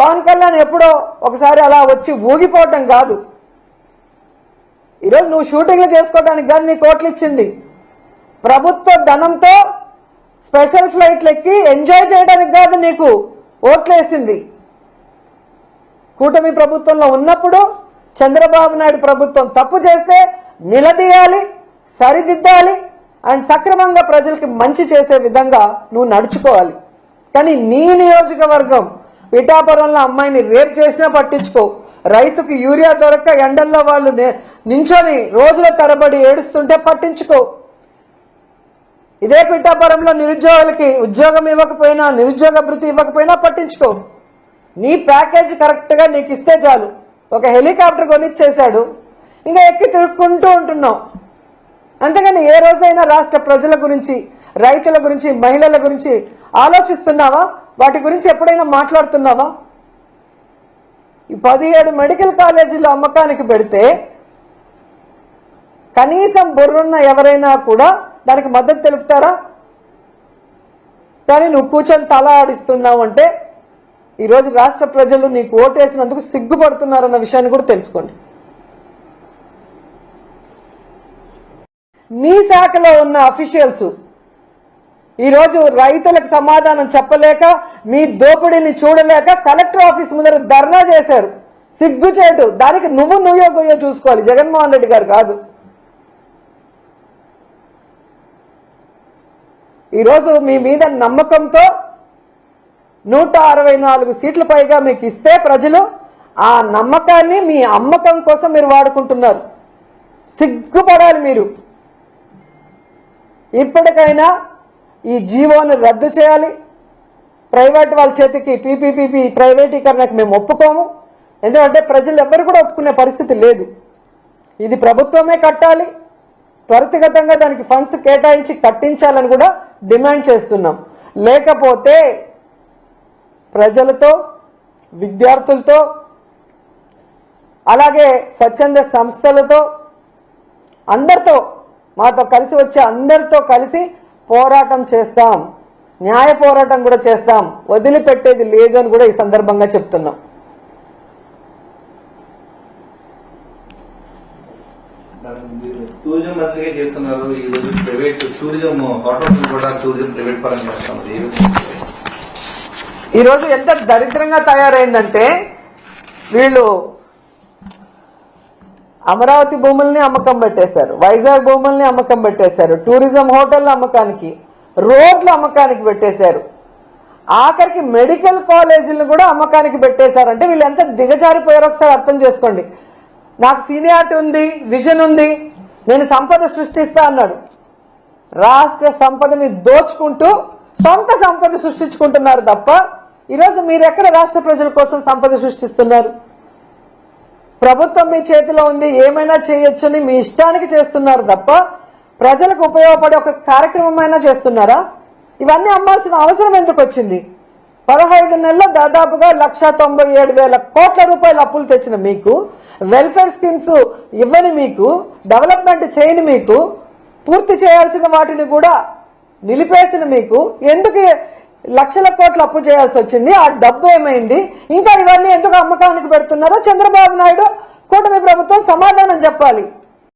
పవన్ కళ్యాణ్ ఎప్పుడో ఒకసారి అలా వచ్చి ఊగిపోవటం కాదు. ఈరోజు నువ్వు షూటింగ్లు చేసుకోవడానికి కాదు నీ కోట్లు ఇచ్చింది. ప్రభుత్వ ధనంతో స్పెషల్ ఫ్లైట్లు ఎక్కి ఎంజాయ్ చేయడానికి కాదు నీకు ఓట్లేసింది. కూటమి ప్రభుత్వంలో ఉన్నప్పుడు చంద్రబాబు నాయుడు ప్రభుత్వం తప్పు చేస్తే నిలదీయాలి సరిదిద్దాలి అండ్ సక్రమంగా ప్రజలకి మంచి చేసే విధంగా నువ్వు నడుచుకోవాలి. కానీ నీ నియోజకవర్గం పిఠాపురంలో అమ్మాయిని రేప్ చేసినా పట్టించుకో రైతుకు యూరియా దొరక్క ఎండల్లో వాళ్ళు నించొని రోజుల తరబడి ఏడుస్తుంటే పట్టించుకో ఇదే పిఠాపురంలో నిరుద్యోగులకి ఉద్యోగం ఇవ్వకపోయినా నిరుద్యోగ భృతి ఇవ్వకపోయినా పట్టించుకో నీ ప్యాకేజ్ కరెక్ట్గా నీకు ఇస్తే చాలు. ఒక హెలికాప్టర్ కొనిచ్చేశాడు. ఇంకా ఎక్కి తిరుక్కుంటూ ఉంటున్నావు. అంతేగాని ఏ రోజైనా రాష్ట్ర ప్రజల గురించి రైతుల గురించి మహిళల గురించి ఆలోచిస్తున్నావా? వాటి గురించి ఎప్పుడైనా మాట్లాడుతున్నావా? ఈ పదిహేడు మెడికల్ కాలేజీలు అమ్మకానికి పెడితే కనీసం బుర్రున్న ఎవరైనా కూడా దానికి మద్దతు తెలుపుతారా? కానీ నువ్వు కూర్చొని తల ఆడిస్తున్నావు అంటే ఈరోజు రాష్ట్ర ప్రజలు నీకు ఓటేసినందుకు సిగ్గుపడుతున్నారన్న విషయాన్ని కూడా తెలుసుకోండి. నీ శాఖలో ఉన్న అఫీషియల్స్ ఈరోజు రైతులకు సమాధానం చెప్పలేక మీ దోపిడీని చూడలేక కలెక్టర్ ఆఫీస్ ముందర ధర్నా చేశారు. సిగ్గుచేటు. దానికి నువ్వు నువ్వే గొయ్యో చూసుకోవాలి. జగన్మోహన్ రెడ్డి గారు కాదు. ఈరోజు మీ మీద నమ్మకంతో నూట అరవై నాలుగు సీట్ల పైగా మీకు ఇస్తే ప్రజలు ఆ నమ్మకాన్ని మీ అమ్మకం కోసం మీరు వాడుకుంటున్నారు. సిగ్గుపడాలి మీరు. ఇప్పటికైనా ఈ జీవోను రద్దు చేయాలి. ప్రైవేట్ వాళ్ళ చేతికి పీపీపీపీ ప్రైవేటీకరణకు మేము ఒప్పుకోము. ఎందుకంటే ప్రజలు ఎవ్వరు కూడా ఒప్పుకునే పరిస్థితి లేదు. ఇది ప్రభుత్వమే కట్టాలి. త్వరితగతంగా దానికి ఫండ్స్ కేటాయించి కట్టించాలని కూడా డిమాండ్ చేస్తున్నాం. లేకపోతే ప్రజలతో విద్యార్థులతో అలాగే స్వచ్ఛంద సంస్థలతో అందరితో మాతో కలిసి వచ్చే అందరితో కలిసి పోరాటం చేస్తాం. న్యాయ పోరాటం కూడా చేస్తాం. వదిలిపెట్టేది లేదు అని కూడా ఈ సందర్భంగా చెప్తున్నాం. మేడం, మీరు టూరిజం మంత్రిగా చేస్తున్నారు. ఈ రోజు ప్రైవేట్ టూరిజం హోటల్స్ కూడా టూరిజం ప్రైవేట్ పరంగా చేస్తున్నారు. ఏ విధంగా? ఈరోజు ఎంత దరిద్రంగా తయారైందంటే వీళ్ళు అమరావతి భూముల్ని అమ్మకం పెట్టేశారు. వైజాగ్ భూముల్ని అమ్మకం పెట్టేశారు. టూరిజం హోటల్ అమ్మకానికి రోడ్లు అమ్మకానికి పెట్టేశారు. ఆఖరికి మెడికల్ కాలేజీలను కూడా అమ్మకానికి పెట్టేశారంటే వీళ్ళు ఎంత దిగజారిపోయారో. ఒకసారి అర్థం చేసుకోండి. నాకు సీనియారిటీ ఉంది విజన్ ఉంది నేను సంపద సృష్టిస్తా అన్నాడు. రాష్ట్ర సంపదని దోచుకుంటూ సొంత సంపద సృష్టించుకుంటున్నారు తప్ప ఈరోజు మీరు ఎక్కడ రాష్ట్ర ప్రజల కోసం సంపద సృష్టిస్తున్నారు? ప్రభుత్వం మీ చేతిలో ఉంది ఏమైనా చేయొచ్చని మీ ఇష్టానికి చేస్తున్నారు తప్ప ప్రజలకు ఉపయోగపడే ఒక కార్యక్రమమైనా చేస్తున్నారా? ఇవన్నీ అమ్మాల్సిన అవసరం ఎందుకు వచ్చింది? పదహైదు నెలల్లో దాదాపుగా లక్ష తొంభై ఏడు వేల కోట్ల రూపాయల అప్పులు తెచ్చిన మీకు వెల్ఫేర్ స్కీమ్స్ ఇవ్వని మీకు డెవలప్మెంట్ చేయని మీకు పూర్తి చేయాల్సిన వాటిని కూడా నిలిపేసిన మీకు ఎందుకు లక్షల కోట్లు అప్పు చేయాల్సి వచ్చింది. ఆ డబ్బు ఏమైంది? ఇంకా ఇవన్నీ ఎందుకు అమ్మకానికి పెడుతున్నారో చంద్రబాబు నాయుడు కూటమి ప్రభుత్వం సమాధానం చెప్పాలి.